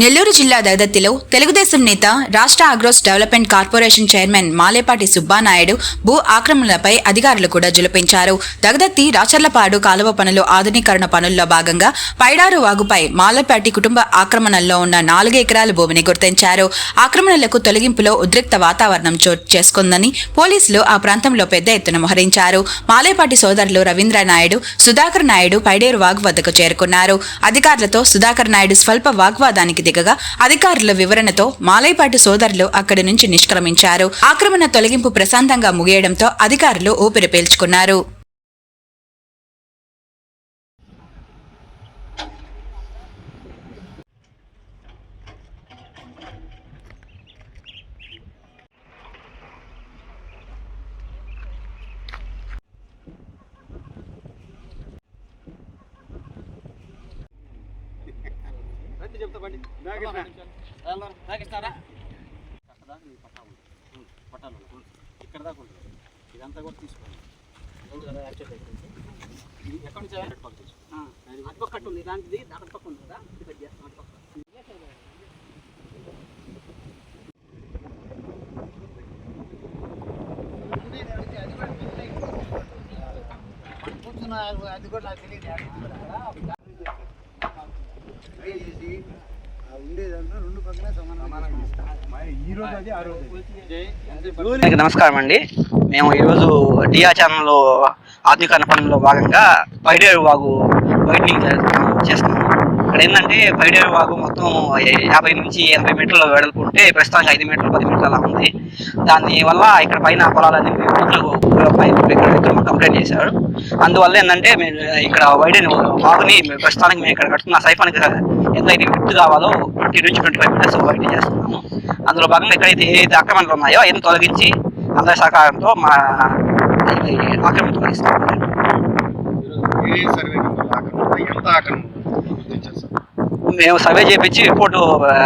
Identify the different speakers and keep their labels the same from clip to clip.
Speaker 1: నెల్లూరు జిల్లా దగదత్తిలో తెలుగుదేశం నేత రాష్ట్ర agros development corporation chairman Malepati Subbanaidu భూ ఆక్రమణలపై అధికారులు కూడా జులిపించారు. దగదత్తి రాచర్లపాడు కాలువ పనులు ఆధునీకరణ పనుల్లో భాగంగా పైడారు వాగుపై మాలేపాటి కుటుంబ ఆక్రమణల్లో ఉన్న నాలుగు ఎకరాల భూమిని గుర్తించారు. ఆక్రమణలకు తొలగింపులో ఉద్రిక్త వాతావరణం చోటు చేసుకుందని పోలీసులు ఆ ప్రాంతంలో పెద్ద ఎత్తున మోహరించారు. మాలేపాటి సోదరులు రవీంద్ర నాయుడు సుధాకర్ నాయుడు పైడేరు వాగు వద్దకు చేరుకున్నారు. అధికారులతో సుధాకర్ నాయుడు స్వల్ప వాగ్వాదానికి దిగగా అధికారుల వివరణతో మాలైపాటి సోదరులు అక్కడి నుంచి నిష్క్రమించారు. ఆక్రమణ తొలగింపు ప్రశాంతంగా ముగియడంతో అధికారులు ఊపిరి పీల్చుకున్నారు.
Speaker 2: ఇక్కడ దాకా ఉంటుంది. ఇదంతా కూడా తీసుకోండి. ఎక్కడి నుంచి.
Speaker 3: అటుపక్క కట్టు ఉంది. దానికి అటు పక్క ఉంది కదా. ఇది కట్ చేస్తాం అటు పక్క.
Speaker 4: అది కూడా నాకు తెలియదు రెండు పక్కన
Speaker 2: ఈ రోజు అది ఆ రోజు
Speaker 3: నమస్కారం అండి. మేము ఈరోజు డియా ఛానల్లో ఆధునీకరణ పనుల్లో భాగంగా పైడేరు వాగు వైడ్నింగ్ చేస్తున్నాము. అక్కడ ఏంటంటే పైడేరు వాగు మొత్తం యాభై నుంచి ఎనభై మీటర్ల వెడల్పు ఉంటే ప్రస్తుతానికి ఐదు మీటర్లు పది మీటర్లు అలా ఉంది. దాని వల్ల ఇక్కడ పైన పొలాలన్నీ ఇక్కడ కంప్లైంట్ చేశారు. అందువల్ల ఏంటంటే మేము ఇక్కడ వైడెన్ వాగుని మేము ప్రస్తుతానికి మేము ఇక్కడ కట్టుకున్న సైఫానికి ఎంత అయితే కావాలో ట్వంటీ నుంచి ట్వంటీ ఫైవ్ మీటర్స్ వైడెన్ చేస్తున్నాము. అందులో భాగంగా ఎక్కడైతే ఏదైతే అక్రమణలు ఉన్నాయో అవన్నీ తొలగించి అందరి సహకారంతో మా ఆక్రమణ తొలగిస్తాము
Speaker 4: ఏ సర్వే నెంబర్ ఆక్రమణ ఎంత ఆక్రమణ గుర్తించారు సార్
Speaker 3: మేము సర్వే చేయించి రిపోర్ట్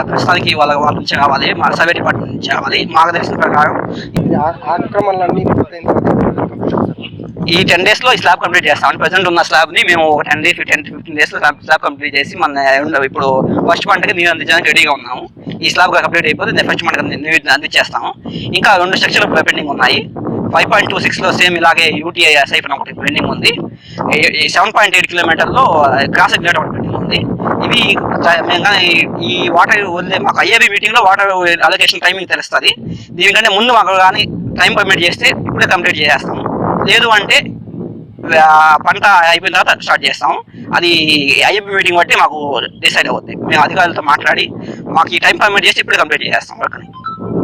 Speaker 3: ప్రస్తుతానికి వాళ్ళ వాళ్ళ నుంచి కావాలి మా సర్వే డిపార్ట్మెంట్ నుంచి కావాలి మాకు తెలిసిన ప్రకారం
Speaker 4: ఆక్రమణలన్నీ
Speaker 3: ఈ టెన్ డేస్లో ఈ స్లాబ్ కంప్లీట్ చేస్తాం ప్రెసెంట్ ఉన్న స్లాబ్ని మేము ఒక టెన్ డేస్ టెన్ ఫిఫ్టీన్ డేస్లో స్లాబ్ కంప్లీట్ చేసి మన ఇప్పుడు ఫస్ట్ పంటకి నీరు అందించడానికి రెడీగా ఉన్నాము ఈ స్లాబ్ కంప్లీట్ అయిపోతే ఫస్ట్ పంటకి నీరు అందించేస్తాము ఇంకా రెండు స్ట్రక్చర్లు పెండింగ్ ఉన్నాయి ఫైవ్ పాయింట్ టూ సిక్స్లో సేమ్ ఇలాగే యూటీఐ సైఫన్ ఒకటి పెండింగ్ ఉంది. సెవెన్ పాయింట్ ఎయిట్ కిలోమీటర్లో క్రాస్ గేట్ ఒకటి పెండింగ్ ఉంది. ఇవి మేము కానీ ఈ వాటర్ వదిలే మాకు ఐఏబీ మీటింగ్లో వాటర్ అలొకేషన్ టైమింగ్ తెలుస్తుంది. దీనికంటే ముందు మాకు కానీ టైం పర్మిట్ చేస్తే ఇప్పుడే కంప్లీట్ చేసేస్తాము లేదు అంటే పంట అయిపోయిన తర్వాత స్టార్ట్ చేస్తాం. అది ఐఎంపీ మీటింగ్ బట్టి మాకు డిసైడ్ అవుతుంది మేము అధికారులతో మాట్లాడి మాకు ఈ టైం పర్మిట్ చేసి ఇప్పుడే కంప్లీట్ చేస్తాం వర్క్ని